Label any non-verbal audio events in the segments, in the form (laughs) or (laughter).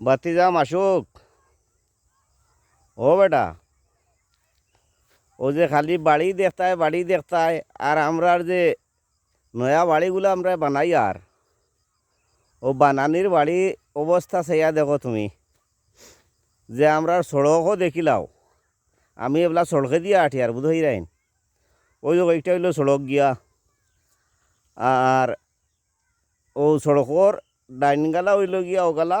বাতিজা মাসুক ও বেটা, ও যে খালি বাড়ি দেখতায় বাড়ি দেখতায়, আর আমরার যে নয়া বাড়িগুলো আমরা বানাই আর। ও বানানির বাড়ি অবস্থা সেয়া দেখো তুমি। যে আমরা সড়কও দেখিলাও। আমি এগুলা সড়কে দিয়ে আঠি আর বুঝই রাইন ওই যে ওইটা হইল সড়ক গিয়া। আর ও সড়কর ডাইনিং গালা হইল গিয়া ওগালা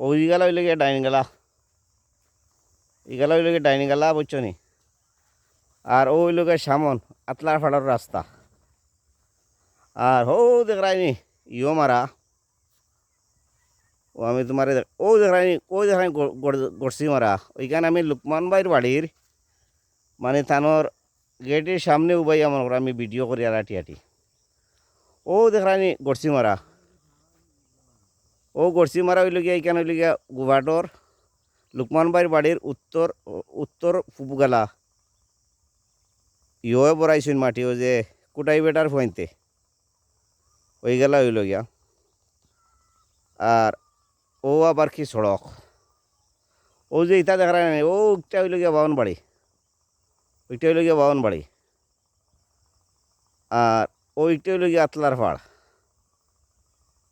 ওই গালা হইল গিয়া ডাইনিং গালা ইগালা হইল গিয়া ডাইনিং গালা বুঝছ নি আর ও হইল গিয়া সামন আতলার ফাড়ার রাস্তা আর হো দেখ রাইনি ইও মারা ও আমি তোমার ও দেখ রাইনি ওই দেখ রাইনি গড়ছি মারা ওইখানে আমি লুকমান ভাইয়ের বাড়ির মানে তানোর গেটের সামনে উবাই আমার আমি ভিডিও করি আর আটি আটি ও দেখ রাইনি গড়ছি মারা ও গড়ছি মারা এইখানে হইল গিয়া গুবাটর লুকমান ভাইয়ের বাড়ির উত্তর উত্তর ফুপুগালা। ইয়ে বড়াইছেন মাটি, ও যে কুটাই বেটার ফইনতে ওই গেলা হইল গিয়া। আর ও আবার কি সড়ক? ও যে ইটা দেখা নাই, ও একটা হইল গিয়া বাউন বাড়ি। ওইটা হইল গিয়া বাউন বাড়ি। আর ওইটা হইল গিয়া আতলার পাড়।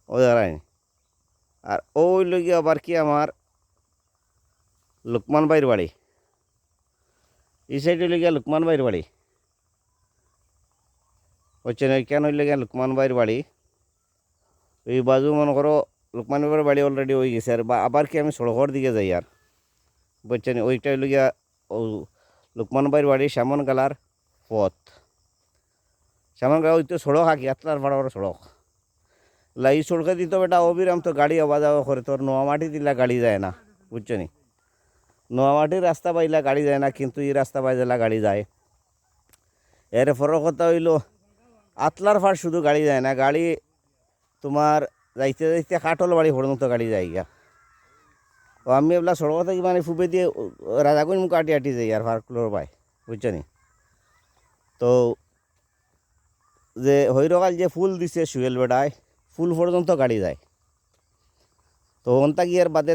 ও দেখা নাই। আর ও হইল গিয়া আবার কি আমার লুকমান ভাইয়ের বাড়ি? এই সাইড হইল গিয়া লুকমান ভাইয়ের বাড়ি? হচ্ছে কেন হইলে গিয়া লুকমান ভাইয়ের বাড়ি? এই বাজু মনে করো, লুকমান ভাইয়ের বাড়ি অলরেডি হয়ে গেছে আর বা, আবার কি আমি সড়কর দিকে যাই আর? বুঝছেন ওইটা হইল গিয়া ও লুকমান ভাইয়ের বাড়ি শ্যামন গালার পথ। শ্যামন গালা ওই তো সড়ক হাকি আতলার ভাড়া সড়ক। লা এই সড়কে দিত বেটা অবিরাম তো গাড়ি আওয়া করে তোর নোয়ামাটি দিলা গাড়ি যায় না বুঝছ নি নোয়ামাটির রাস্তা পাইলা গাড়ি যায় না কিন্তু এই রাস্তা পাইলা গাড়ি যায় এর ফরক কথা হইল আতলার ফার শুধু গাড়ি যায় না গাড়ি তোমার যাইতে যাইতে কাটল বাড়ি পর্যন্ত গাড়ি যায় গিয়া ও আমি এগুলা সড়ক থেকে মানে ফুপে দিয়ে রাজাগুন মুখ আটি আটি যাই আর ফারকুলোর পাই বুঝছ নি তো যে হৈরকাল যে ফুল দিছে সুয়েল বেড়ায় ফুল পর্যন্ত গাড়ি যায়। তো হন্তা আর বাদে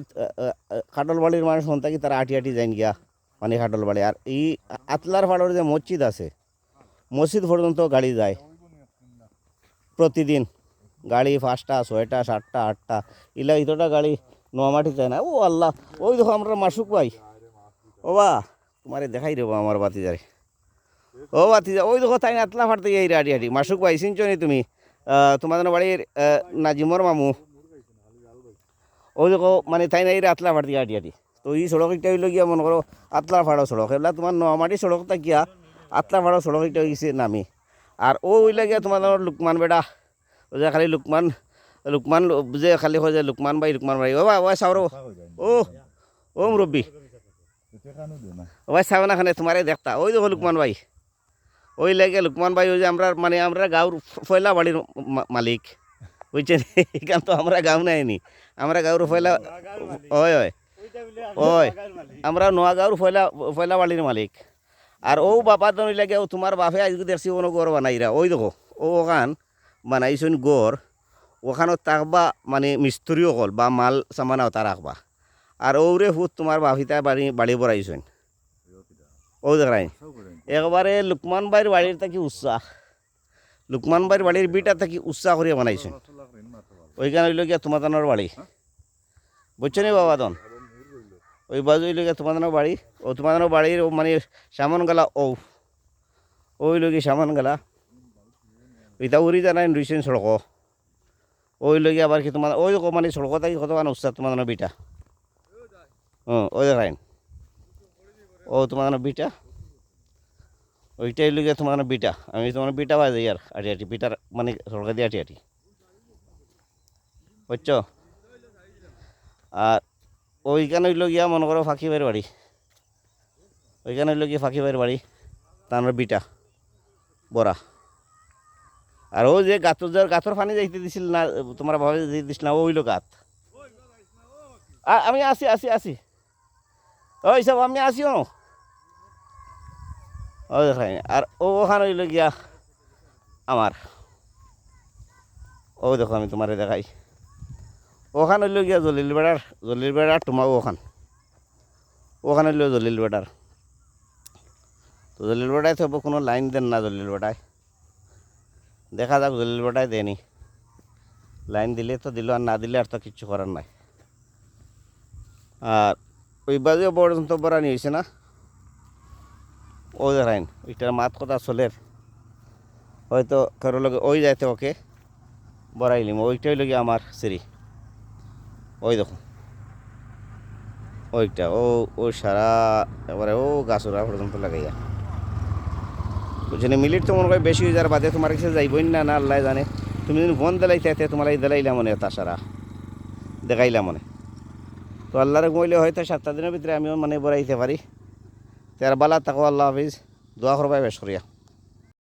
খাটল বাড়ির মানুষ হন্তা কি তারা আটি আটি যাইন গিয়া মানে খাটল বাড়ি আর এই আতলার ফাড়র যে মসজিদ আছে, মসজিদ পর্যন্ত গাড়ি যায়। প্রতিদিন গাড়ি পাঁচটা, ছয়টা, সাতটা, আটটা, ইলা ইতটা গাড়ি নোয়ামাটি যায় না। ও আল্লাহ, ওই দেখো আমরা মাসুক ভাই। ও বা, তোমারে দেখাই দেবো আমার বাতিজারে ও বাতিজা ওই দেখো তাই আতলা ফাটতে যাই রে আটি আটি। মাসুক ভাই, চিনছো তুমি? তোমাদের বাড়ির নাজিমর মামু। ওই দেখো মানে তাই নাই আতলা ফাট দিয়ে আটি তো এই সড়ক একটা হইল গিয়া, মনে করো, আতলা ফাড়ো সড়ক। এগুলা তোমার নোয়ামাটি সড়কটা গিয়া, আতলা ফাড়ো সড়ক একটা গেছে নামি। আর ও হইলে গিয়া তোমাদের লুকমান বেটা ও যে খালি লুকমান লুকমান, যে খালি হয় যে লুকমান ভাই লুকমান ভাই। ও বা ওই চাও ও ও মুরব্বী। ওই চাও না খানে তোমারে দেখতা। ওই দেখো লুকমান ভাই। ওই লাগে লুকমান ভাই, ওই যে আমরা মানে আমরা গাঁর ফয়লা বাড়ির মালিক। বুঝছেন? (laughs) এখান তো আমরা গাঁও নাইনি আমরা গাঁর ফয়লা, ওই ওই। ওই, আমরা নোয়াগাঁওর ফয়লা ফয়লা বাড়ির মালিক। আর ও বাবা তো লাগে, ও তোমার বাপে আজকে দেখছি কোনো গড় বানাইরা ওই দেখো, ও ওখান বানাইছেন গড়। ওখানত তাকবা মানে মিস্ত্রিও কল বা মাল, সামানাও তা রাখবা। আর ওরে ফুট তোমার বাপিতা বাড়ি বাড়ি বড়াইছেন ও দেখাই একবারে লুকমান ভাইয়ের বাড়ির থাকি উৎসাহ লুকমান ভাইয়ের বাড়ির বিটা থাকি উৎসাহ করিয়া বানাইছেন ওইখানে হইল গিয়া তোমাদানোর বাড়ি বুঝছ নি বাবা তন ওই বাজু হইল গিয়া তোমাদানোর বাড়ি ও তোমাদানোর বাড়ির ও মানে সামন গেলা ও ও হইল গিয়ে সামন গেলা ইতা উড়ি জানাই রুইছেন সড়ক ওই লগে আবার কি তোমার ওই মানে সড়ক থাকি কতক্ষণ উৎসাহ তোমাদের বিটা হুম ওই দেখাইন ও তোমাদের বিটা? ওইটাই লগে তোমার বিটা। আমি তোমার বিটা বাজে আর, আটি আটি, বিটার মানে সড়ক দিয়ে আটি আটি। বুঝছ? আর ওইখানে হইল গিয়া মনে করো ফাঁকি ভাইয়ের বাড়ি। ওইখানে হইল গিয়া ফাঁকি ভাইয়ের বাড়ি, তার বিটা, বড়া। আর ও যে গাতর যার গাতর পানি যাইতে দিছিল না, তোমার ভাবে দিছিল না, ও হইল গাত। আমি আসি আসি আসি। ওই সব আমি আসিও। ও দেখাই আর ও ওখানে হইল গিয়া আমার। ও দেখো আমি তোমারে দেখাই। ওখান হইল গিয়া জলিল বেড়ার জলিল বেড়ার তোমাও ওখান। ওখানে হইল জলিল বেড়ার। তো জলিল বেড়ায় তো কোনো লাইন দেন না জলিল বেড়ায়। দেখা যাক জলিল বেড়ায় দেয়নি। লাইন দিলে তো দিল, আর না দিলে আর তো কিচ্ছু করার নাই। আর ওই বাজেও পর্যন্ত বরানি হয়েছে না? ও দেখাইন ওইটার মাত কথা চলের। হয়তো কারও লগে ওই যাইতে ওকে বড়াইলিম ওইটাই লগে আমার সিঁড়ি। ওই দেখো। ওইটা, ও ও সারা, এবারে ও গাছরা পর্যন্ত লাগাইয়া। বুঝলি মিলিট তো মনে হয় বেশি হয়ে যার বাদে তোমার কাছে যাইবই না না, আল্লাহ জানে। তুমি যদি ফোন দিলাইতে তোমার এই দিলাইলা মনে তা সারা। দেখাইলা মনে। তো আল্লাহরে গইলে হয়তো সাতটা দিনের ভিতরে আমিও মানে বড়াইতে পারি। তার বালা তাকো আল্লাহ হাফিজ। দোয়া করবাই বেশ করিয়া।